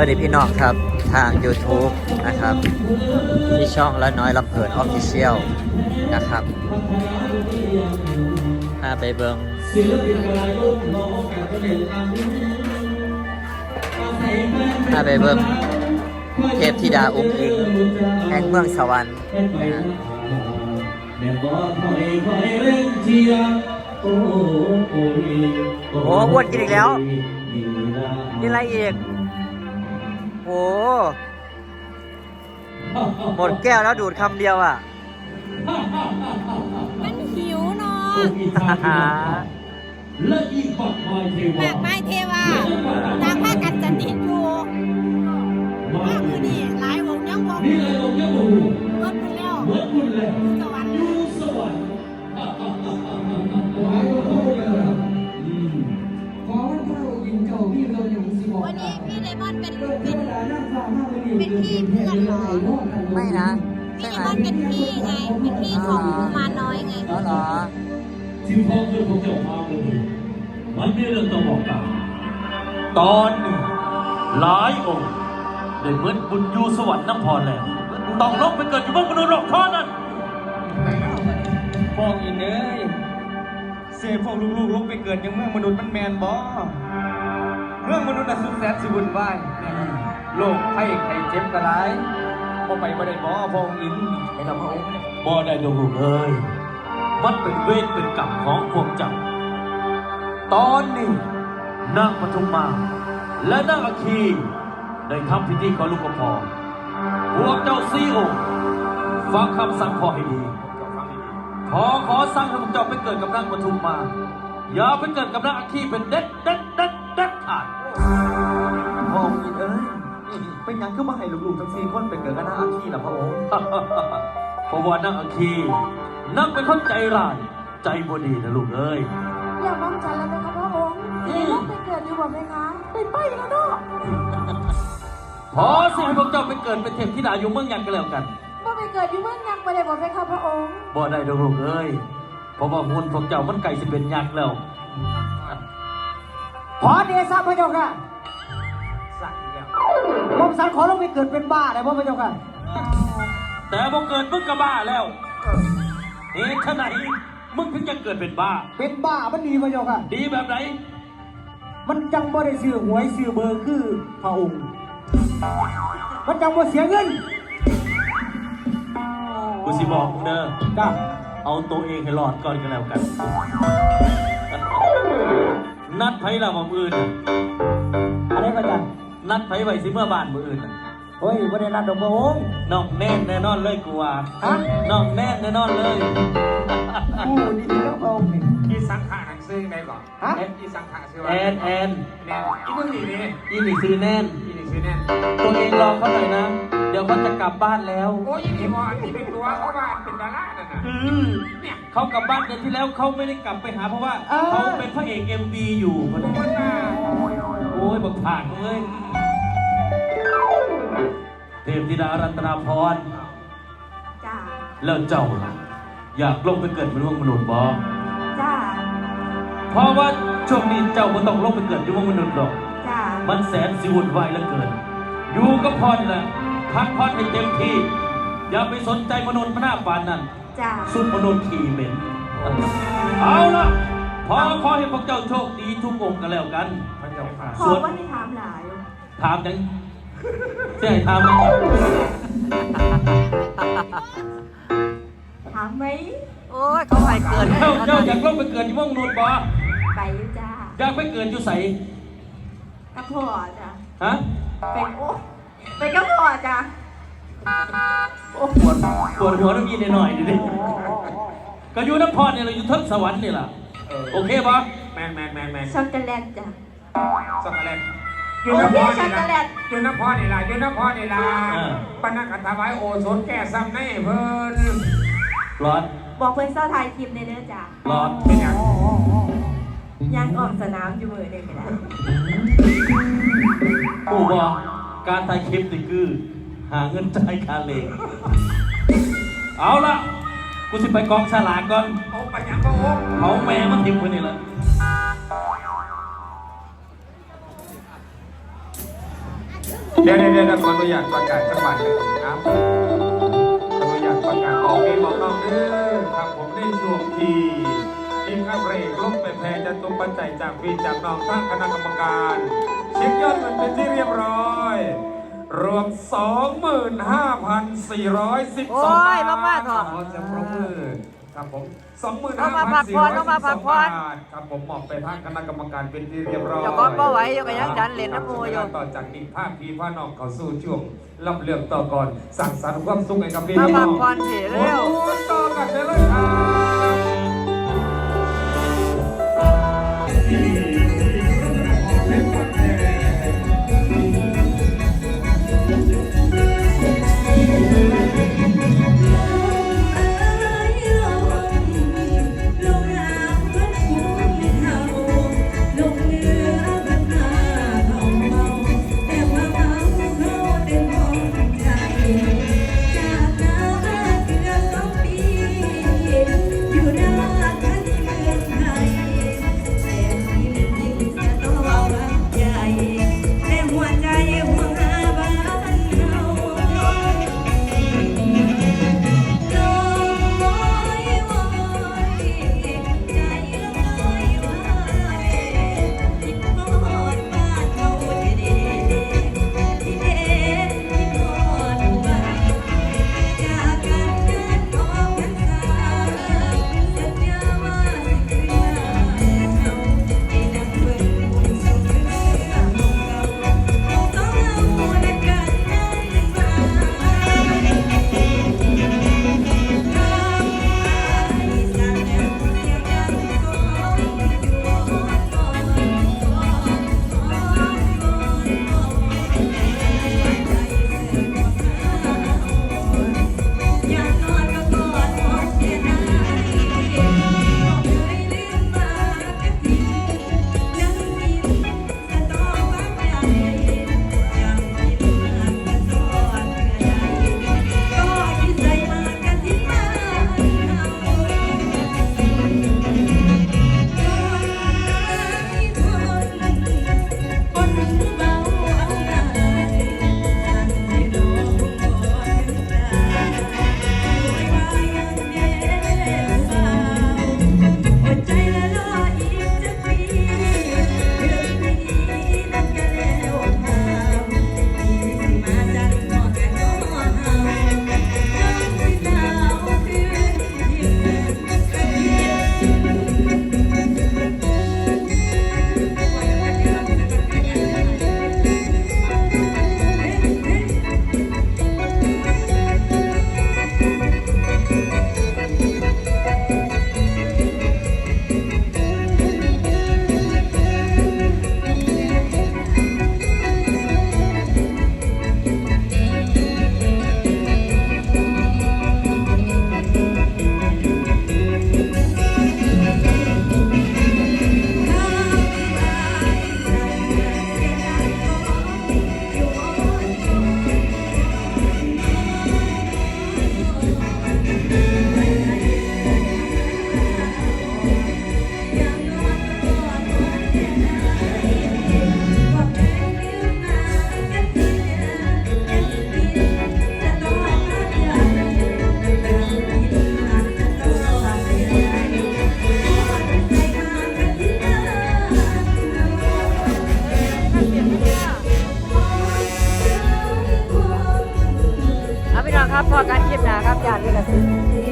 วัสดีพี่น้องครับทาง YouTube นะครับ ที่ช่องละน้อยลำเพลินออฟฟิเชียลนะครับพาไปเบิงพาไปเบิงเทพธิดาอุ้งอิงแห่งเมืองสวรรค์นะฮะโอ้โอ้ยโอ้อ้วนกินอีกแล้ว นี่อะไรอีก โอ้หมดแก้วแล้วดูดคำเดียวอะ มันหิวเนาะและอีกฝักไม้เทหมาวากไม้เทวาต่างพากันจะติดอยู่ว่ามือนี่หลายวงยังบอกนี่เลยตรงนี้บูเบิดไปแล้วเหมือนคุณเลยสวรรค์ยูสวรรค์อืมวันนี้พี่ไดมอนด์เป็นเป็น เป็นพี่เพื่อนเหรอไม่นะพี่ใช่ไดไหมมอนด์เป็นพี่ไง เป็นพี่ของกุมารน้อยไง อ๋อเหรอที่พ่อเพื่อนของเจ้ามาเลยมันมีเรื่องต้องบอกกันตอนหนึ่งหลายองค์ได้เหมือนบุญยูสวรรค์น้ำพรแล้วต้องลงไปเกิดอยู่เมืองมนุษย์หรอกเท่านั้นพวกอินเอ้ยเสพพวกลูกๆลงไปเกิดยังเมืองมนุษย์มันแมนบ่เมืองมนุษย์น่ะสุดแสนสิบุญวาย โลกไข้ไข้เจ็บกระไรบ่ไปบ่ได้บ่พวกอินไปลำพระองค์บ่ได้ดอกลูกเอ้ยมันเป็นเวรเป็นกรรมของพวกเจ้าตอนนี้นางปทุมมา และนางอาคีได้ทำพิธีขอลูกกระพอพวกเจ้าซีโอค์ฟังคำสั่งพ่อให้ดีขอขอสั่งให้พวกเจ้าไปเกิดกับนางปทุมมา อย่าไปเกิดกับนางอาคีเป็นเด็ดเด็ดเด็ดเด็ดขาด เป็นหยังคือมาให้ลูกๆทั้งสี่คนไปเกิดกันหน้าอาคีล่ะพระองค์เพราะว่านางอาคีนางเป็นคนใจร้ายใจบดีนะลูกเอ้ยอย่ามองฉันแล้วนะคะพระองค์พี่ต้องไปเกิดอยู่บ่ไหมคะไปไปแล้วเนาะพอสิให้พวกเจ้าไปเกิดเป็นเทพธิดาอยู่เมืองยันกันแล้วกันก็ไปเกิดอยู่เมืองยังไปได้บ่ไหมคะพระองค์บ่ได้ดอกลูกเอ้ยเพราะว่าหุ่นพวกเจ้ามันไก่สิเป็นยักษ์แล้วขอเดชะพระเจ้าค่ะสั่งอย่าง ผมสันขอลงไปเกิดเป็นบ้าเลยพระเจ้าค่ะแต่พอเกิดมึงก็บ้าแล้วเหตุไหนมึงถึงจะเกิดเป็นบ้า เป็นบ้ามันดีพระเจ้าค่ะ ดีแบบไหน มันจังบ่ได้ซื้อหวยซื้อเบอร์คือพระองค์ มันจังบ่เสียเงินกูสิบอกมึงเด้อจ้าเอาตัวเองให้รอดก่อนกันแล้วกัน นัดไผละว่ามืออื่นน่ะอะไรพระเจ้า นัดไผไว้สิเมื่อบ้านมืออื่นน่ะเฮ้ยบ่ได้นัดดอกพระองค์น้องแน่นแน่นอนเลยกูว่าฮะน้องแน่นแน่นอนเลยอู้ดีแล้วพระองค์นี่อีสังขะหนังซื้อไหนก่อนฮะเอ็นอีสังขะซื้อว่าแอนแอนแน่อีนึงนี่นี่อีนี่ซื้อแน่น อีนี่ซื้อแน่ตัวเองรอเขาหน่อยนะ เดี๋ยวเขาจะกลับบ้านแล้ว โอ้ยอีนี่ว่าอีเป็นตัวเขาว่าเป็นดารานั่นน่ะอืมเนี่ยเขากลับบ้านเดือนที่แล้วเขาไม่ได้กลับไปหาเพราะว่าเขาเป็นพระเอกเอ็มวีอยู่มันมาโอ้ยบักผ่านเอ้ยเทพธิดารัตนาพรจ้าแล้วเจ้าล่ะอยากลงไปเกิดเป็นวงมนุษย์บ่จ้าเพราะว่าช่วงนี้เจ้าไม่ต้องลงไปเกิดที่วงมนุษย์หรอกจ้ามันแสนสิวุ่นวายเหลือเกิน อยู่กับพรแหละพักพรให้เต็มที่ อย่าไปสนใจมนุษย์พน้าปานนั้นจ้าสุดมนุษย์ขี่เหม็นเอาละพอขอให้พวกเจ้าโชคดีทุกองค์กันแล้วกันพระเจ้าค่ะขอว่าให้ถามหลายถามจังเสีย ให้ถามจังถามไหมโอ้ยเขาไปเกินเจ้าเจ้าอยากลงไปเกิดที่วงมนุษย์บ่ไปอยู่จ้าอยากไปเกิดอยู่ใสกับพ่อจ้าฮะไปโอ้ไปกับพ่อจ้าโอ้ปวดปวดหัวน้ำยีนหน่อยๆดิดิก็อยู่นครเนี่ยเราอยู่เทิงสวรรค์นี่ล่ะโอเคปะแมนแมนแมนแมนช็อกโกแลตจ้าช็อกโกแลต โอ้พี่ช็อกโกแลตยูนพอนี่ล่ะยูนพอนี่ล่ะปนักอัตวายโอสนแก่ซ้ำในเพิ่นร้อนบอกเพื่อนเศร้าไทยคลิปในเด้อจ้าร้อนเป็นอย่างยังออกสนามอยู่มือเด็กนะกูบอกการถ่ายคลิปนี่คือ หาเงินจ่ายค่าเลงเอาละกูสิไปกองฉลากก่อนโอ้ปัญญาพระองค์เขาแม่มันทิมคนนี้ละ ดี๋ยวเดี๋ยวเดี๋ยวขออนุญาตประกาศจังหวัดเลยครับขออนุญาตประกาศออกเองบอกน้องเด้อครับผมในช่วงที่ทีมงานเพลงลงไปแพรจะตุงปัจจัยจากวีจากน้องทั้งคณะกรรมการ เช็คยอดเงินเป็นที่เรียบร้อย รวม 25,412โอ้ยมากๆเถอะ ขอจะปรบมือ ครับผมเอามาพักผ่อนเอามาพักผ่อน25,412บาทครับผมมอบไปทางคณะกรรมการเป็นที่เรียบร้อยเดี๋ยวก่อนบ่ไหวเดี๋ยวก็ยังดันเล่นน้ำมูอยู่ต่อจากนี้ภาคพี่พาน้องเข้าสู่ช่วงลำเลืองต่อก่อนสั่งสรรค์ความสุขให้กับพี่มาน้พัอกงผ่อนเถอะเร็วโอ้ยต่อกันได้เลยครับ เอ